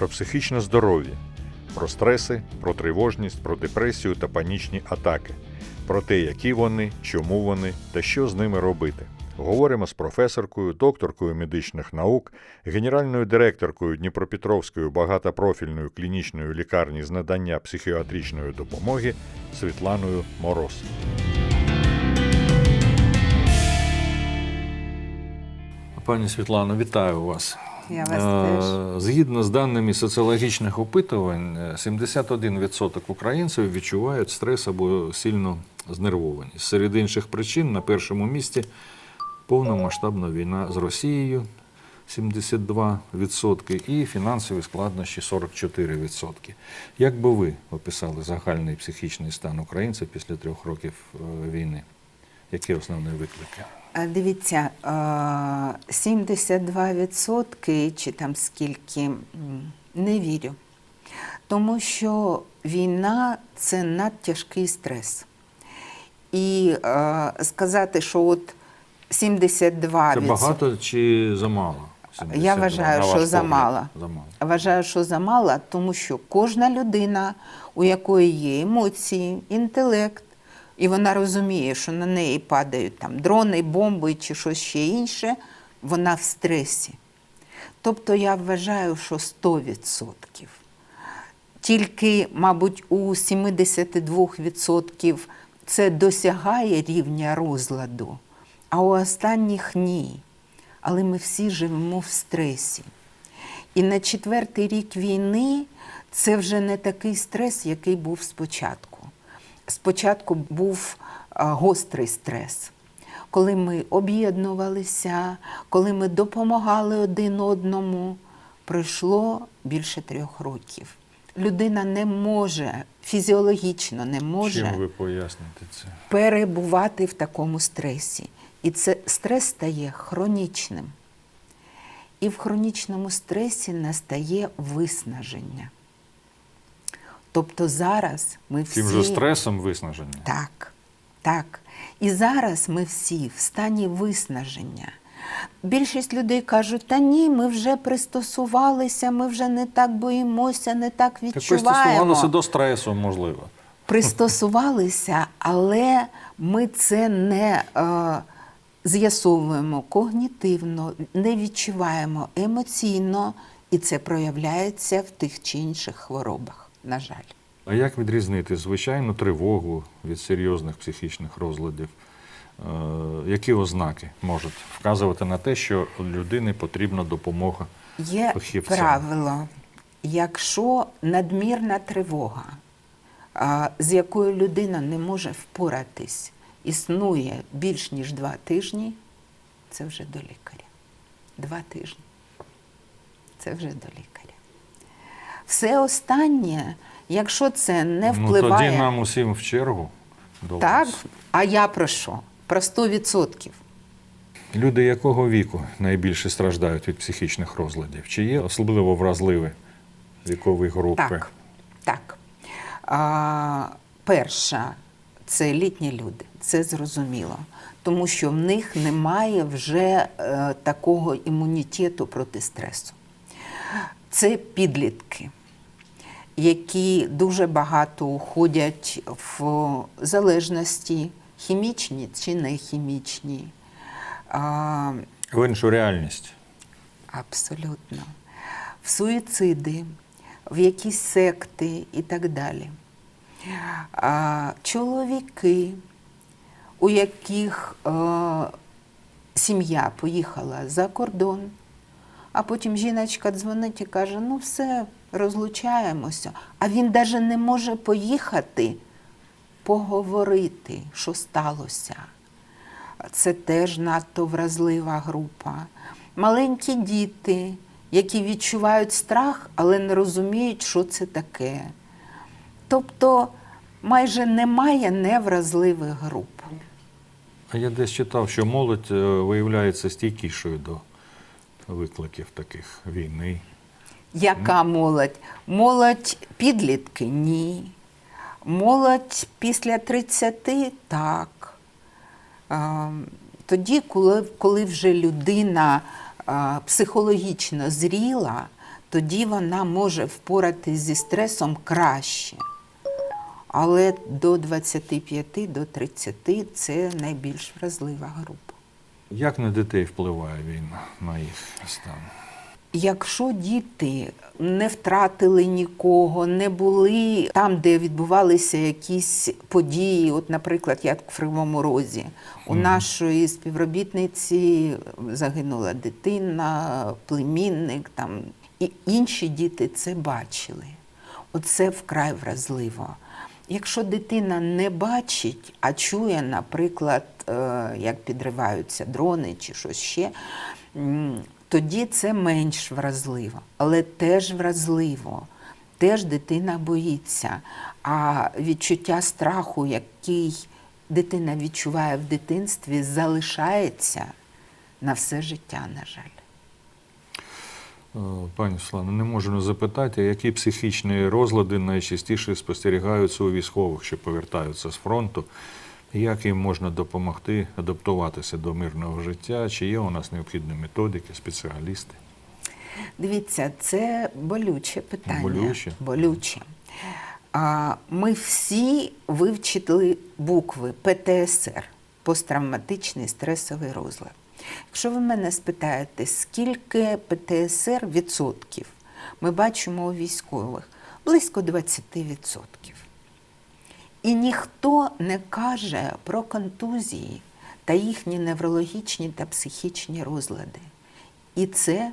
про психічне здоров'я, про стреси, про тривожність, про депресію та панічні атаки, про те, які вони, чому вони та що з ними робити. Говоримо з професоркою, докторкою медичних наук, генеральною директоркою Дніпропетровської багатопрофільної клінічної лікарні з надання психіатричної допомоги Світланою Мороз. Пані Світлано, вітаю вас. Я вас Е, теж. Згідно з даними соціологічних опитувань, е, 71% українців відчувають стрес або сильну знервованість. Серед інших причин на першому місці повномасштабна війна з Росією 72% і фінансові складнощі 44%. Як би ви описали загальний психічний стан українців після трьох років е, війни? Які основні виклики? А Дивіться, е, 72% чи там скільки не вірю. Тому що війна це надтяжкий стрес. І е, сказати, що от 72%. Це багато чи замало? Я вважаю, що замало. Замало. Вважаю, що замало, тому що кожна людина, у якої є емоції, інтелект, і вона розуміє, що на неї падають там дрони, бомби чи щось ще інше, вона в стресі. Тобто я вважаю, що 100%. Тільки, мабуть, у 72% це досягає рівня розладу, а у останніх ні. Але ми всі живемо в стресі. І на четвертий рік війни це вже не такий стрес, який був спочатку. Спочатку був гострий стрес, коли ми об'єднувалися, коли ми допомагали один одному. Пройшло більше трьох років. Людина не може фізіологічно не може Чим ви поясните це? перебувати в такому стресі. І це стрес стає хронічним. І в хронічному стресі настає виснаження. Тобто зараз ми всі. Тим же стресом виснаження. Так, так. І зараз ми всі в стані виснаження. Більшість людей кажуть, та ні, ми вже пристосувалися, ми вже не так боїмося, не так Так відчуваємо пристосувалося до стресу, можливо. пристосувалися, але ми це не е, з'ясовуємо когнітивно, не відчуваємо емоційно, і це проявляється в тих чи інших хворобах, на жаль. А як відрізнити звичайну тривогу від серйозних психічних розладів? Е, які ознаки можуть вказувати на те, що людині потрібна допомога? Є Фахівцям. правило, якщо надмірна тривога, з якою людина не може впоратись, існує більш ніж два тижні, це вже до лікаря. Два тижні. Це вже до лікаря. Все останнє, якщо це не Ну впливає. тоді нам усім в чергу. До Так, вас. а я про що? Про 100%. Люди якого віку найбільше страждають від психічних розладів? Чи є особливо вразливі вікові групи? Так. так. А, перша це літні люди, це зрозуміло, тому що в них немає вже е, такого імунітету проти стресу. Це підлітки, які дуже багато уходять в залежності, хімічні чи не хімічні. В іншу реальність. Абсолютно. В суїциди, в якісь секти і так далі. А, чоловіки, у яких е, сім'я поїхала за кордон, а потім жіночка дзвонить і каже: ну все, розлучаємося. А він навіть не може поїхати поговорити, що сталося. Це теж надто вразлива група. Маленькі діти, які відчувають страх, але не розуміють, що це таке. Тобто майже немає невразливих груп. А я десь читав, що молодь е, виявляється стійкішою до викликів таких війни. Яка молодь? Молодь підлітки? Ні. Молодь після 30 так. Тоді, коли, коли вже людина психологічно зріла, тоді вона може впоратись зі стресом краще. Але до 25 до 30 це найбільш вразлива група. Як на дітей впливає війна на їх стан? Якщо діти не втратили нікого, не були там, де відбувалися якісь події, от, наприклад, як в Кривому Розі, у нашої співробітниці загинула дитина, племінник, там, і інші діти це бачили. Оце вкрай вразливо. Якщо дитина не бачить, а чує, наприклад, як підриваються дрони чи щось ще, тоді це менш вразливо, але теж вразливо. Теж дитина боїться. А відчуття страху, який дитина відчуває в дитинстві, залишається на все життя, на жаль. Е, Пані Слано, не можу не запитати, які психічні розлади найчастіше спостерігаються у військових, що повертаються з фронту. Як їм можна допомогти адаптуватися до мирного життя? Чи є у нас необхідні методики, спеціалісти? Дивіться, це болюче питання. Болюче? Болюче. А, Ми всі вивчили букви ПТСР посттравматичний стресовий розлад. Якщо ви мене спитаєте, скільки ПТСР відсотків ми бачимо у військових, близько 20%. І ніхто не каже про контузії та їхні неврологічні та психічні розлади. І це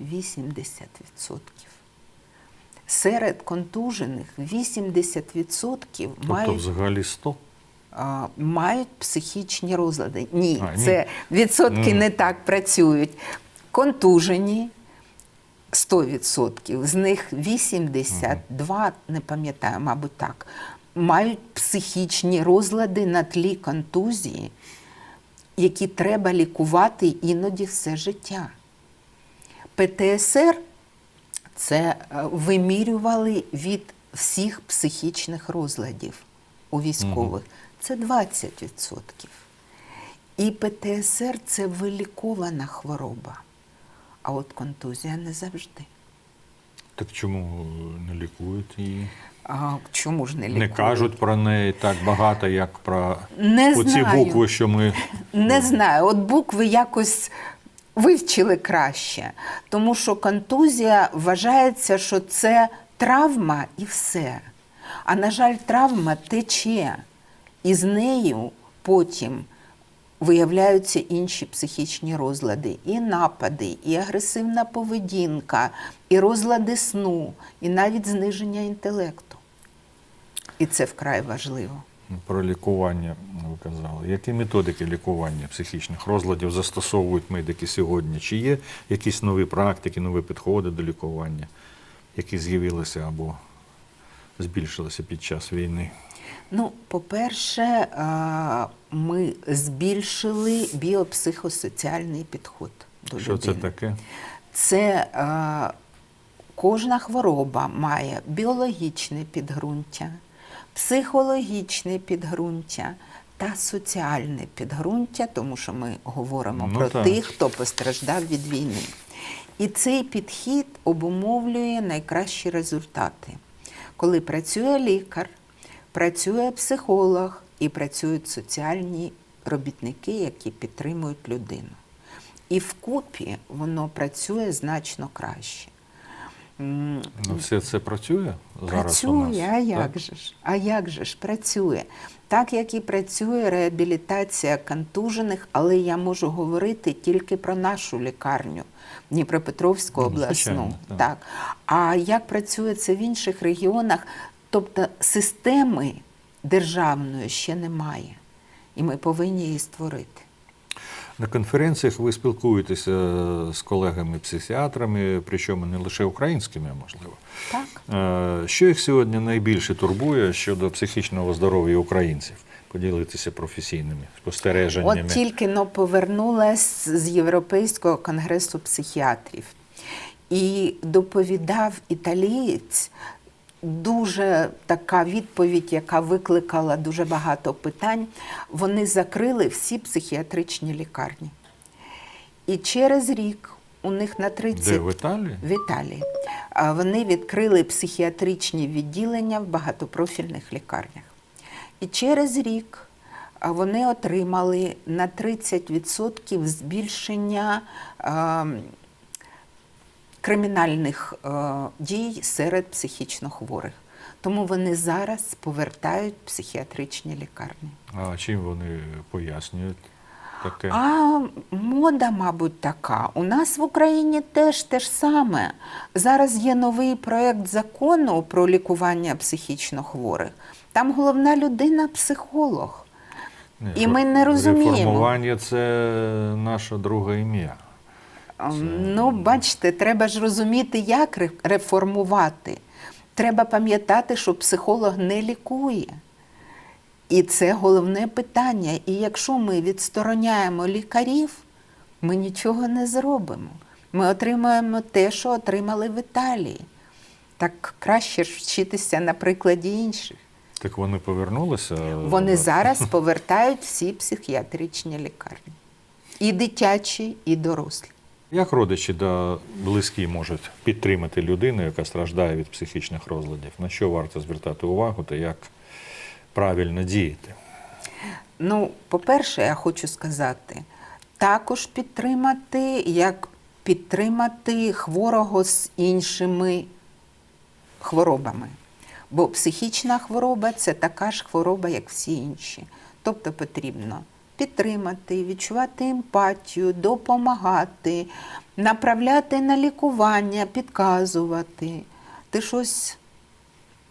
80%. Серед контужених 80% Тобто мають, взагалі 100? а, мають психічні розлади. Ні, А, ні. це відсотки Мгм. не так працюють. Контужені 100%, з них 82, не пам'ятаю, мабуть, так, мають психічні розлади на тлі контузії, які треба лікувати іноді все життя. ПТСР це е, вимірювали від всіх психічних розладів у військових. Це 20%. І ПТСР це вилікована хвороба. А от контузія не завжди. Так чому не лікують її? А чому ж не Не кажуть про неї так багато, як про Не оці знаю. букви, що ми Не знаю, от букви якось вивчили краще, тому що контузія вважається, що це травма і все. А на жаль, травма тече, і з нею потім виявляються інші психічні розлади, і напади, і агресивна поведінка, і розлади сну, і навіть зниження інтелекту. І це вкрай важливо. Про лікування ви казали. Які методики лікування психічних розладів застосовують медики сьогодні? Чи є якісь нові практики, нові підходи до лікування, які з'явилися або збільшилися під час війни? Ну, по-перше, ми збільшили біопсихосоціальний підход до Що це таке? Це кожна хвороба має біологічне підґрунтя, психологічне підґрунтя та соціальне підґрунтя, тому що ми говоримо Ну, про так. тих, хто постраждав від війни. І цей підхід обумовлює найкращі результати. Коли працює лікар, працює психолог і працюють соціальні робітники, які підтримують людину. І вкупі воно працює значно краще. Ну, все це працює зараз у нас? Працює, а як так? же ж? А як же ж працює? Так як і працює реабілітація контужених, але я можу говорити тільки про нашу лікарню, Дніпропетровську Ну, обласну. звичайно, так. так. А як працює це в інших регіонах? Тобто системи державної ще немає, і ми повинні її створити. На конференціях ви спілкуєтеся з колегами-психіатрами, причому не лише українськими, можливо. Так? Е, Що їх сьогодні найбільше турбує щодо психічного здоров'я українців? Поділитися професійними спостереженнями. От тільки но повернулась з Європейського конгресу психіатрів. І доповідав італієць дуже така відповідь, яка викликала дуже багато питань. Вони закрили всі психіатричні лікарні. І через рік у них на 30 Де в Італії? в Італії. Вони відкрили психіатричні відділення в багатопрофільних лікарнях. І через рік вони отримали на 30% збільшення а, кримінальних е, дій серед психічно хворих. Тому вони зараз повертають психіатричні лікарні. А чим вони пояснюють таке? А мода, мабуть, така. У нас в Україні теж те ж саме. Зараз є новий проєкт закону про лікування психічно хворих. Там головна людина психолог. Ні, і ми не розуміємо. Реформування це наше друге ім'я. Ем, Ну, бачите, треба ж розуміти, як реформувати. Треба пам'ятати, що психолог не лікує. І це головне питання. І якщо ми відстороняємо лікарів, ми нічого не зробимо. Ми отримаємо те, що отримали в Італії. Так краще ж вчитися на прикладі інших. Так вони повернулися. Вони зараз повертають всі психіатричні лікарні. І дитячі, і дорослі. Як родичі та близькі можуть підтримати людину, яка страждає від психічних розладів? На що варто звертати увагу та як правильно діяти? Ну, по-перше, я хочу сказати, також підтримати, як підтримати хворого з іншими хворобами. Бо психічна хвороба це така ж хвороба, як всі інші. Тобто потрібно підтримати, відчувати емпатію, допомагати, направляти на лікування, підказувати. Ти щось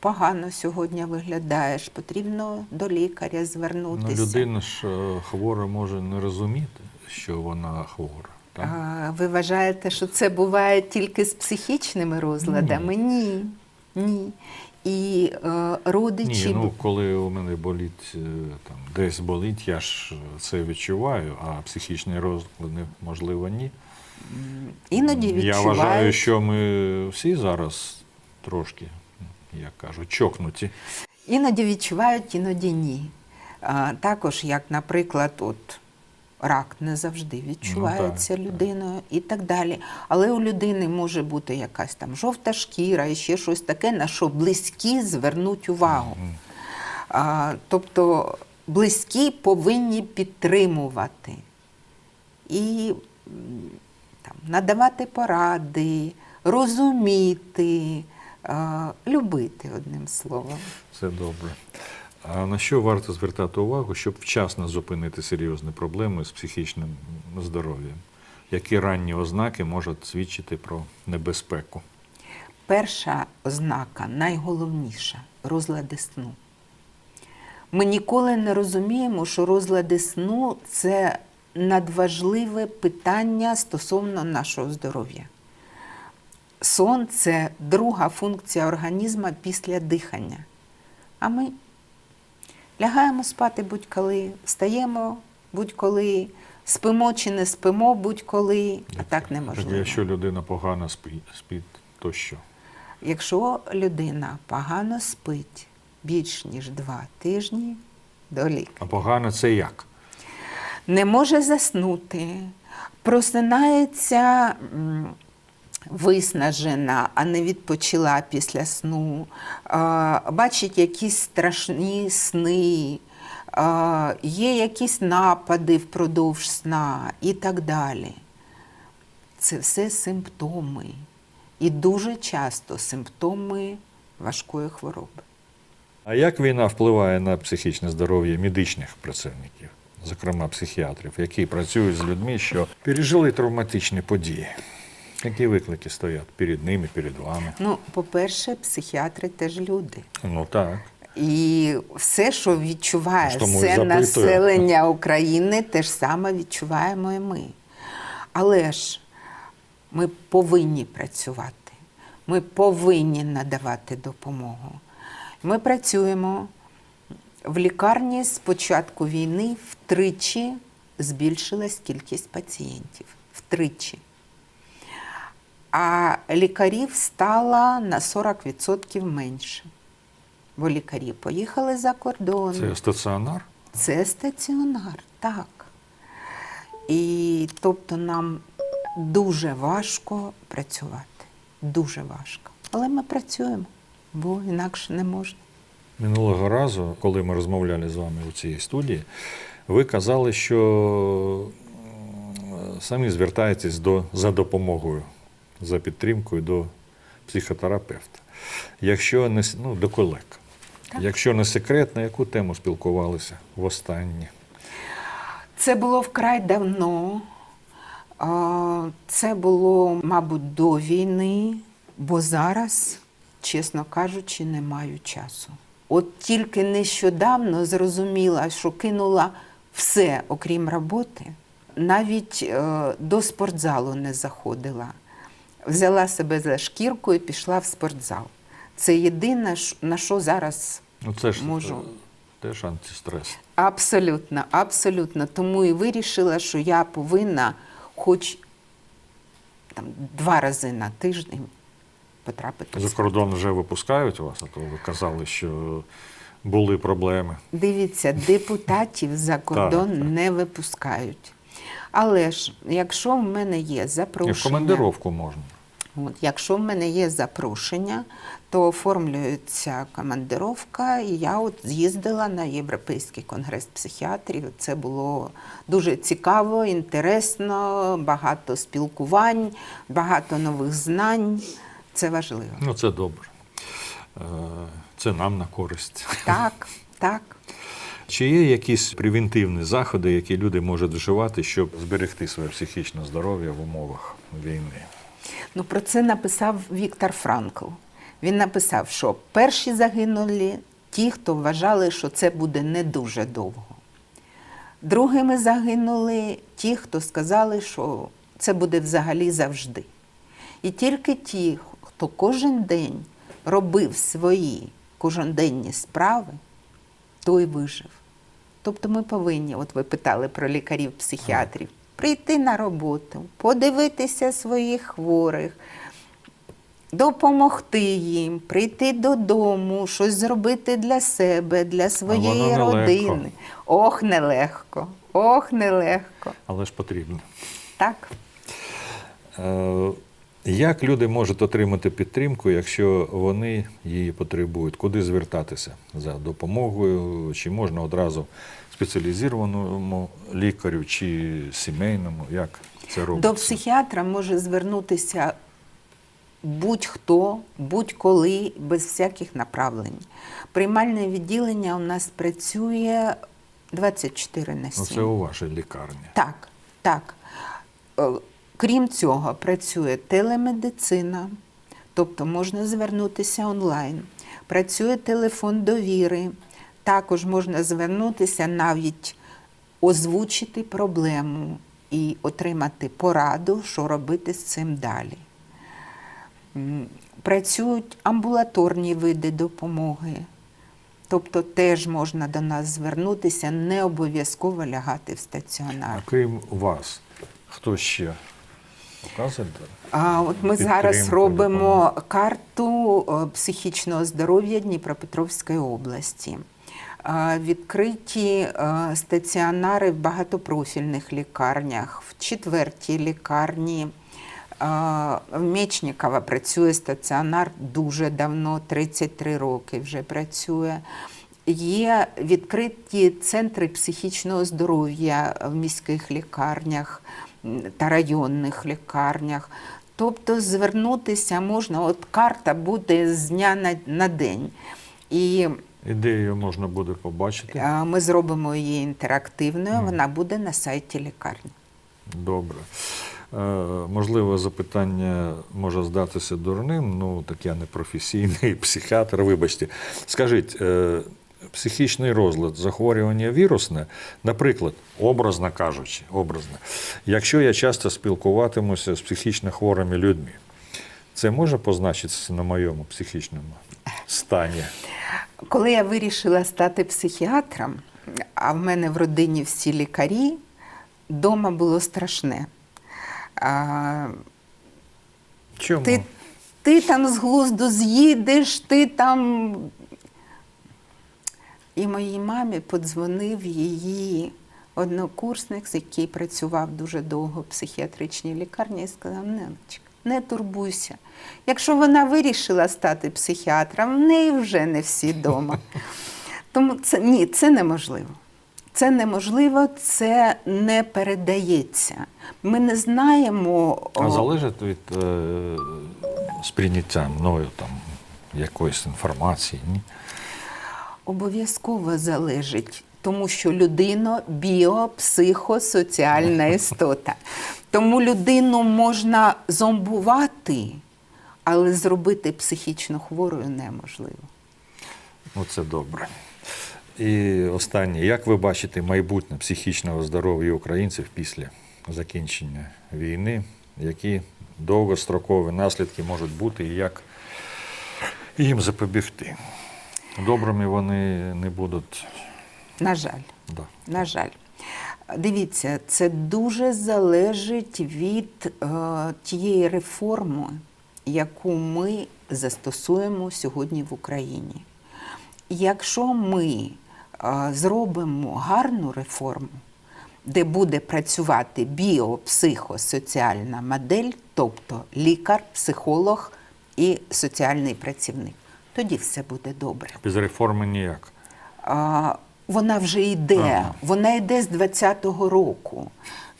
погано сьогодні виглядаєш, потрібно до лікаря Ну, звернутися. людина ж е, хвора може не розуміти, що вона хвора. Так? А, ви вважаєте, що це буває тільки з психічними розладами? Ні. Ні. І е, родичі. Ні, ну коли у мене болить е, там десь болить, я ж це відчуваю, а психічні розлади, можливо, ні. Іноді Я вважаю, що ми всі зараз трошки, як кажуть, чокнуті. Іноді відчувають, іноді ні. А, також, як, наприклад, от рак не завжди відчувається так, так. людиною і так далі. Але у людини може бути якась там жовта шкіра і ще щось таке, на що близькі звернуть увагу. А, тобто близькі повинні підтримувати і там, надавати поради, розуміти, а, любити одним словом. Це добре. А на що варто звертати увагу, щоб вчасно зупинити серйозні проблеми з психічним здоров'ям? Які ранні ознаки можуть свідчити про небезпеку? Перша ознака, найголовніша розлади сну. Ми ніколи не розуміємо, що розлади сну це надважливе питання стосовно нашого здоров'я. Сон це друга функція організму після дихання. А ми лягаємо спати будь-коли, встаємо будь-коли, спимо чи не спимо будь-коли, а так неможливо. Якщо людина погано спить, спить то що? Якщо людина погано спить більш ніж два тижні до лікаря, А погано це як? не може заснути, просинається виснажена, а не відпочила після сну, бачить якісь страшні сни, є якісь напади впродовж сна і так далі. Це все симптоми. І дуже часто симптоми важкої хвороби. А як війна впливає на психічне здоров'я медичних працівників, зокрема психіатрів, які працюють з людьми, що пережили травматичні події? Які виклики стоять перед ними, перед вами? Ну, по-перше, психіатри теж люди. Ну так. І все, що відчуває і все населення України, те ж саме відчуваємо і ми. Але ж ми повинні працювати, ми повинні надавати допомогу. Ми працюємо в лікарні з початку війни втричі збільшилась кількість пацієнтів. Втричі. А лікарів стало на 40% менше. Бо лікарі поїхали за кордон. Це стаціонар? Це стаціонар, так. І тобто нам дуже важко працювати. Дуже важко. Але ми працюємо, бо інакше не можна. Минулого разу, коли ми розмовляли з вами у цій студії, ви казали, що самі звертаєтесь до, за допомогою, за підтримкою до психотерапевта. Якщо не ну, до колег. Так. Якщо не секрет, на яку тему спілкувалися востаннє? Це було вкрай давно. Це було, мабуть, до війни, бо зараз, чесно кажучи, не маю часу. От тільки нещодавно зрозуміла, що кинула все, окрім роботи, навіть е, до спортзалу не заходила. Взяла себе за шкірку і пішла в спортзал. Це єдине, на що зараз Ну, це ж Можу. теж антистрес. Абсолютно, абсолютно. Тому і вирішила, що я повинна хоч там, два рази на тиждень потрапити. За кордон вже випускають вас, а то ви казали, що були проблеми. Дивіться, депутатів за кордон Так, так. не випускають. Але ж, якщо в мене є І в командировку можна. От, якщо в мене є запрошення, то оформлюється командировка, і я от з'їздила на Європейський конгрес психіатрів. Це було дуже цікаво, інтересно, багато спілкувань, багато нових знань. Це важливо. Ну, це добре. Е, Це нам на користь. Так, так. Чи є якісь превентивні заходи, які люди можуть вживати, щоб зберегти своє психічне здоров'я в умовах війни? Ну, про це написав Віктор Франкл. Він написав, що перші загинули ті, хто вважали, що це буде не дуже довго. Другими загинули ті, хто сказали, що це буде взагалі завжди. І тільки ті, хто кожен день робив свої коженденні справи, той вижив. Тобто ми повинні, от ви питали про лікарів-психіатрів, прийти на роботу, подивитися своїх хворих, допомогти їм, прийти додому, щось зробити для себе, для своєї нелегко. родини. Ох, нелегко, ох, нелегко. Але ж потрібно. Так. Е, Як люди можуть отримати підтримку, якщо вони її потребують? Куди звертатися за допомогою? Чи можна одразу спеціалізованому лікарю чи сімейному? Як це робиться? До психіатра може звернутися будь-хто, будь-коли, без всяких направлень. Приймальне відділення у нас працює 24 на 7. Ну, це у вашій лікарні. Так, так. Е, Крім цього, працює телемедицина, тобто можна звернутися онлайн. Працює телефон довіри. Також можна звернутися навіть озвучити проблему і отримати пораду, що робити з цим далі. Працюють амбулаторні види допомоги. Тобто теж можна до нас звернутися, не обов'язково лягати в стаціонар. А крім вас, хто ще? Показуєте? А от ми зараз робимо допомога. карту е, психічного здоров'я Дніпропетровської області. Відкриті стаціонари в багатопрофільних лікарнях, в четвертій лікарні. В Мечникова працює стаціонар дуже давно, 33 роки вже працює. Є відкриті центри психічного здоров'я в міських лікарнях та районних лікарнях. Тобто звернутися можна, от карта буде з дня на, на день. І Ідею можна буде побачити. е, ми зробимо її інтерактивною, вона буде на сайті лікарні. Добре. Е, можливо, запитання може здатися дурним, ну так я не професійний психіатр, вибачте. Скажіть, е, психічний розлад, захворювання вірусне, наприклад, образно кажучи, образно, якщо я часто спілкуватимуся з психічно хворими людьми, це може позначитися на моєму психічному стані? Коли я вирішила стати психіатром, а в мене в родині всі лікарі, вдома було страшне. А, Чому? ти, ти там з глузду з'їдеш, ти там. І моїй мамі подзвонив її однокурсник, який працював дуже довго в психіатричній лікарні, і сказав: Неночка, не турбуйся. Якщо вона вирішила стати психіатром, в неї вже не всі вдома. Тому це ні, це неможливо. Це неможливо, це не передається. Ми не знаємо. А залежить від е, сприйняття мною там якоїсь інформації. Ні? Обов'язково залежить, тому що людина біопсихосоціальна істота. Тому людину можна зомбувати, але зробити психічно хворою неможливо. Ну, це добре. І останнє, як ви бачите майбутнє психічного здоров'я українців після закінчення війни, які довгострокові наслідки можуть бути і як їм запобігти? Добрими вони не будуть. На жаль. Да. На жаль. Дивіться, це дуже залежить від е, тієї реформи, яку ми застосуємо сьогодні в Україні. Якщо ми е, зробимо гарну реформу, де буде працювати біопсихосоціальна модель, тобто лікар, психолог і соціальний працівник, тоді все буде добре. Без реформи ніяк. А, вона вже йде, Ага. вона йде з 20-го року.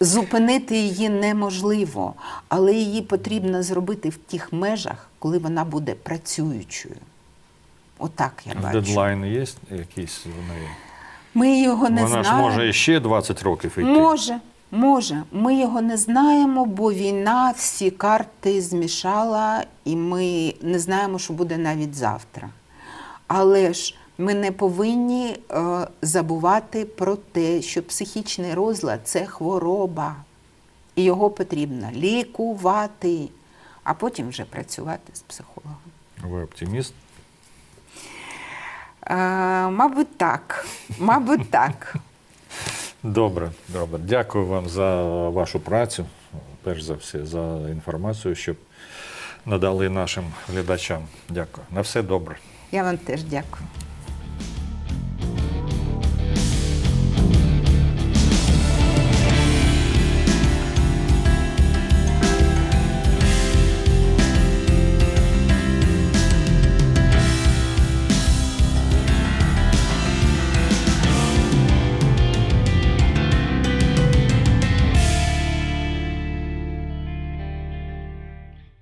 Зупинити її неможливо, але її потрібно зробити в тих межах, коли вона буде працюючою. Отак я бачу. Дедлайни є якісь в неї? Ми його не Вона ж може ще 20 років йти. Може, може. Ми його не знаємо, бо війна всі карти змішала, і ми не знаємо, що буде навіть завтра. Але ж ми не повинні е, забувати про те, що психічний розлад це хвороба, і його потрібно лікувати, а потім вже працювати з психологом. Ви оптиміст? Е, мабуть, так. Мабуть, так. Добре, добре. Дякую вам за вашу працю, перш за все, за інформацію, щоб надали нашим глядачам. Дякую. На все добре. Я вам теж дякую.